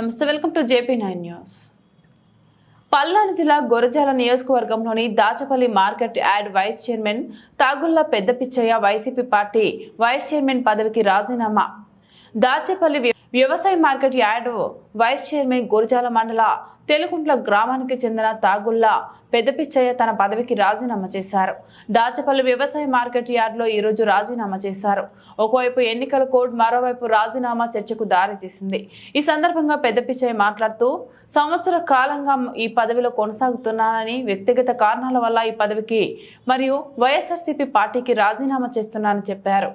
నమస్తే welcome to JP nine news. Palnadu జిల్లా గొరజాల నియోజకవర్గంలోని Dachapalli market yard vice chairman Tagulla Peddapichaiah YCP party vice chairman పదవికి రాజీనామా దాచేపల్లి వ్యవసాయ market yard vice chairman Gurajala మండల తెలుగుంట్ల గ్రామానికి చెందిన తాగుళ్ళ పెద్దపిచ్చయ్య తన పదవికి రాజీనామా చేశారు. దాచపల్లి వ్యవసాయ మార్కెట్ యార్డ్లో ఈరోజు రాజీనామా చేశారు. ఒకవైపు ఎన్నికల కోడ్ మరోవైపు రాజీనామా చర్చకు దారితీసింది ఈ సందర్భంగా పెద్దపిచ్చయ్య మాట్లాడుతూ సంవత్సర కాలంగా ఈ పదవిలో కొనసాగుతున్నానని వ్యక్తిగత కారణాల వల్ల ఈ పదవికి మరియు వైఎస్ఆర్సీపీ పార్టీకి రాజీనామా చేస్తున్నానని చెప్పారు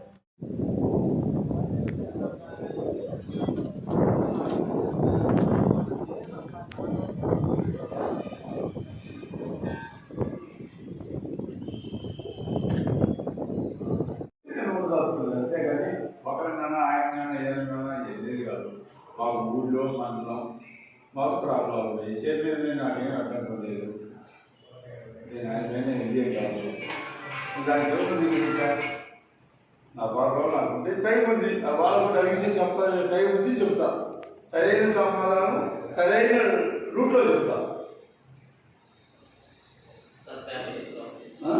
నేను దాచుకున్నాను అంతేగాని ఒకరినైనా ఆయనైనా ఏమైనా ఏది కాదు మాకు ఊళ్ళో మండలం మాకు ప్రాబ్లం ఉన్నాయి నేను నాకేం అడ్డంకం లేదు. నేను ఆయన మీద నేను ఇదేం కాదు. దాని కోసం నా గొడవ నాకుంటే టైం ఉంది. నా వాళ్ళు కూడా అడిగితే చెప్తా టైం ఉంది చెప్తా. సరైన సమాధానం సరైన రూట్లో చెప్తా ఆ?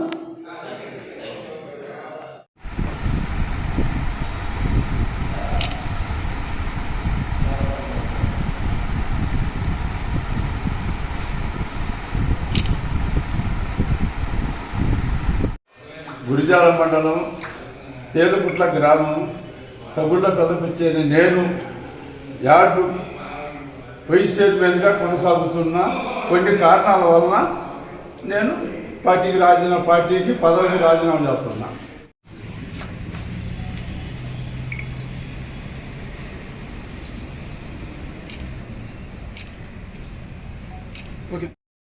గురిజాల మండలం తేలుపుట్ల గ్రామం తగుళ్ళ పెదపించేని నేను యార్డు వైస్ చైర్మన్గా కొనసాగుతున్న కొన్ని కారణాల వలన నేను పార్టీకి రాజీనామా పార్టీకి పదవికి రాజీనామా చేస్తున్నా.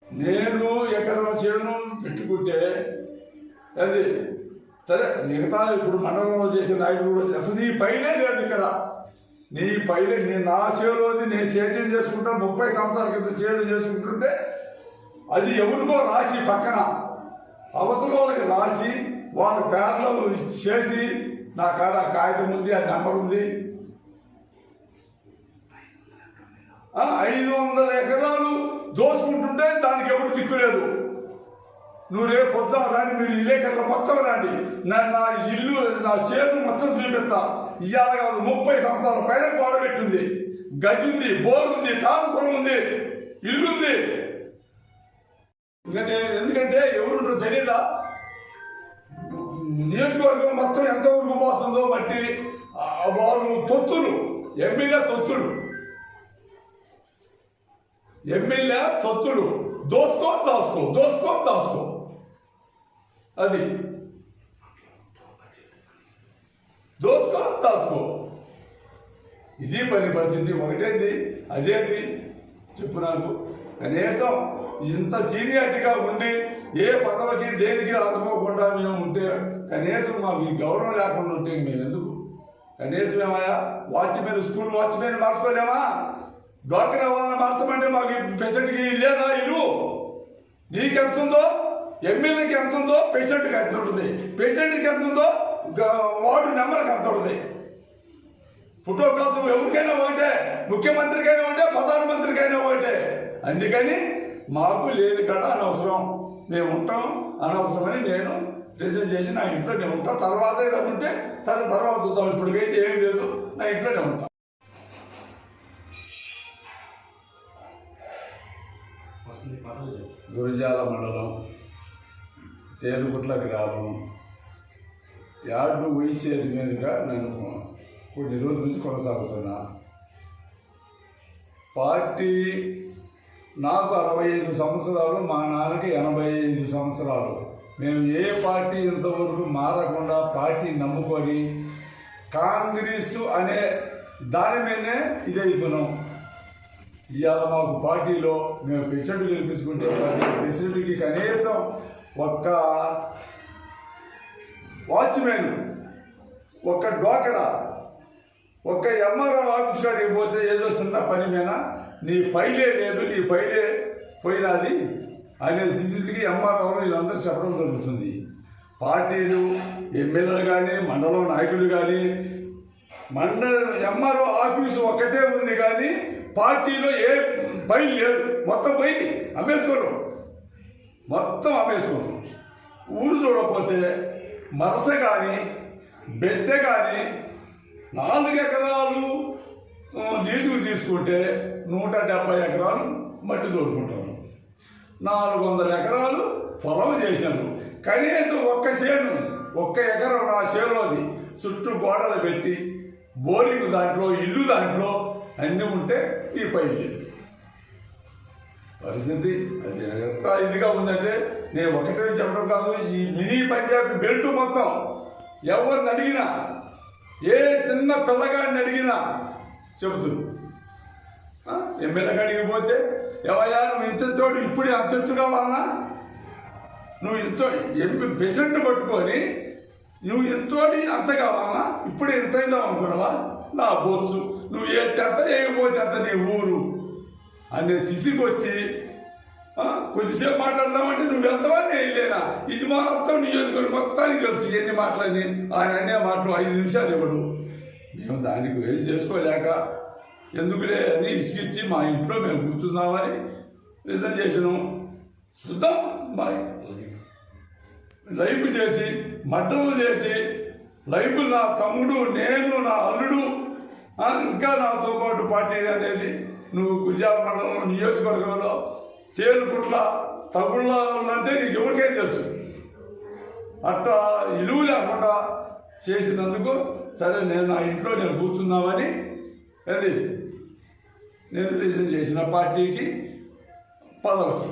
నేను ఎకరం చేను పెట్టుకుంటే అది సరే మిగతా ఇప్పుడు మండలంలో చేసే నాయకులు కూడా అసలు నీ పైనే లేదు ఇక్కడ. నీ పైన నేను నా చేలోది నేను సేద్యం చేసుకుంటా ముప్పై సంవత్సరాల క్రితం చేలు చేసుకుంటుంటే అది ఎవరికో రాసి పక్కన. అవతలకి రాసి వాళ్ళ పేర్లో చేసి నా కాడ కాగితం ఉంది ఆ నెంబర్ ఉంది. ఐదు వందల ఎకరాలు దోసుకుంటుంటే దానికి ఎవరు దిక్కులేదు నువ్వు రేపు పొద్దున రాండి మీరు విలేకరులు మొత్తం రాండి. నా నా ఇల్లు నా చేను మొత్తం చూపిస్తా ఇవాళ కాదు ముప్పై సంవత్సరాల పైన గోడ పెట్టింది. గది ఉంది బోర్ ఉంది ట్రాన్స్ఫార్మర్ ఉంది ఇల్లు ఉంది. ఇంకా నేను ఎందుకంటే ఎవరుంటో తెలియదా? నియోజకవర్గం మొత్తం ఎంత వరకు పోతుందో బట్టి వాళ్ళు తొత్తులు ఎమ్మెల్యే తొత్తులు. ఎమ్మెల్యే తొత్తుడు దోసుకో దాసుకో దోసుకో దాసుకో. అది దోసుకో దాసుకో. ఇది పని పరిస్థితి. ఒకటేంది? అదేంది? చెప్పు నాకు. కనీసం ఇంత సీనియారిటీగా ఉండి ఏ పదవికి దేనికి ఆసుకోకుండా మేము ఉంటే కనీసం మాకు ఈ గౌరవం లేకుండా ఉంటే మేము ఎందుకు కనీసం ఏమయ్యా? వాచ్మెన్ స్కూల్ వాచ్మెన్ మార్చుకోలేమా? డాక్టర్ వాళ్ళని మార్చమంటే మాకు పేషెంట్కి లేదా ఇల్లు? నీకెంత ఉందో ఎమ్మెల్యేకి ఎంత ఉందో పేషెంట్కి ఎంత ఉంటుంది? పేషెంట్కి ఎంత ఉందో వార్డు నెంబర్కి ఎంత ఉంటుంది? ఫోటో కాదు ఎవరికైనా ఒకటే ముఖ్యమంత్రికైనా ఒకటే ప్రధానమంత్రికైనా ఒకటే. అందుకని మాకు లేదు కదా అనవసరం. మేము ఉంటాం అనవసరమని నేను డిసైడ్ చేసి నా ఇంట్లో నేను ఉంటా. తర్వాత ఏదైనా ఉంటే సరే తర్వాత చూద్దాం. ఇప్పటికైతే ఏం లేదు. నా ఇంట్లోనే ఉంటా. గురిజాల మండలం. తేలుగుట్ల గ్రామం యార్డు వైస్ మీదుగా నేను కొన్ని రోజుల నుంచి కొనసాగుతున్నా. పార్టీ నాకు అరవై ఐదు సంవత్సరాలు మా నాన్నకి ఎనభై ఐదు సంవత్సరాలు. మేము ఏ పార్టీ ఇంతవరకు మారకుండా పార్టీ నమ్ముకొని కాంగ్రెస్ అనే దాని మీదనే ఇదవుతున్నాం ఇవాళ మాకు పార్టీలో మేము ప్రెసిడెంట్ గెలిపించుకుంటే పార్టీ ప్రెసిడెంట్కి కనీసం ఒక్క వాచ్మెన్ ఒక్క డోకరా ఒక్క ఎంఆర్ఓ ఆఫీస్ కాడికి పోతే ఏదో చిన్న పని మీద నీ పైలే లేదు నీ పైలే పోయినది అనే స్థితికి ఎంఆర్ఓ వీళ్ళందరూ చెప్పడం జరుగుతుంది. పార్టీలు ఎమ్మెల్యేలు కానీ మండలం నాయకులు కానీ మండల ఎంఆర్ఓ ఆఫీసు ఒక్కటే ఉంది కానీ పార్టీలో ఏ పైలు లేదు. మొత్తం పోయి అమ్మేసుకోరు మొత్తం అమ్మేసుకోరు ఊరు చూడకపోతే మరస కానీ బెట్టె కానీ నాలుగు ఎకరాలు లీజుకు తీసుకుంటే నూట డెబ్బై ఎకరాలు మట్టి తోడుకుంటారు. నాలుగు వందల ఎకరాలు పొలం చేశారు కనీసం ఒక్క చేను ఒక్క ఎకరం నా చేనులోది చుట్టూ గోడలు పెట్టి బోరింగ్ దాంట్లో ఇల్లు దాంట్లో అన్నీ ఉంటే ఈ పై లేదు. పరిస్థితి. అది ఎంత ఇదిగా ఉందంటే నేను ఒకటే చెప్పడం కాదు ఈ మినీ పంజాబ్ బెల్ట్ మొత్తం ఎవరిని అడిగినా ఏ చిన్న పిల్లగాడిని అడిగినా చెబుతూ. ఆ, ఎమ్మెల్యే పోతే ఎవయ్యా నువ్వు ఇంత చోటు ఇప్పుడే అంత కావాలన్నా నువ్వు ఇంత ఎంపీ ప్రెసిడెంట్ పట్టుకొని నువ్వు ఎంతోటి అంత కావాలన్నా ఇప్పుడే ఇంత ఇద్దాం అనుకున్నావా? నా బొచ్చు. నువ్వు ఏ అంత పోతే అంత నీ ఊరు. అనే తీసుకొచ్చి వచ్చి కొద్దిసేపు మాట్లాడదామంటే నువ్వు వెళ్తావా? నేను లేనా ఇది మొత్తం నియోజకవర్గం మొత్తానికి తెలుసు ఎన్ని మాటలని ఆయన అనే మాటలు ఐదు నిమిషాలు ఇవ్వడు. మేము దానికి ఏం చేసుకోలేక ఎందుకులే అని ఇసుకిచ్చి మా ఇంట్లో మేము కూర్చుందామని రిజర్వ్ చేసినాం చూద్దాం. మరి లైఫ్ చేసి మడ్డలు చేసి లైఫ్ నా తమ్ముడు నేను నా అల్లుడు ఇంకా నాతో పాటు పార్టీ అనేది నువ్వు గుజరాల మండలం నియోజకవర్గంలో తేలుకుట్ల తగుళ్ళ అంటే నీకు ఎవరికైనా తెలుసు. అట్లా ఇలువ లేకుండా చేసినందుకు సరే నేను నా ఇంట్లో నేను కూర్చుందామని అది నేను రిజైన్ చేసిన పార్టీకి పదవికి.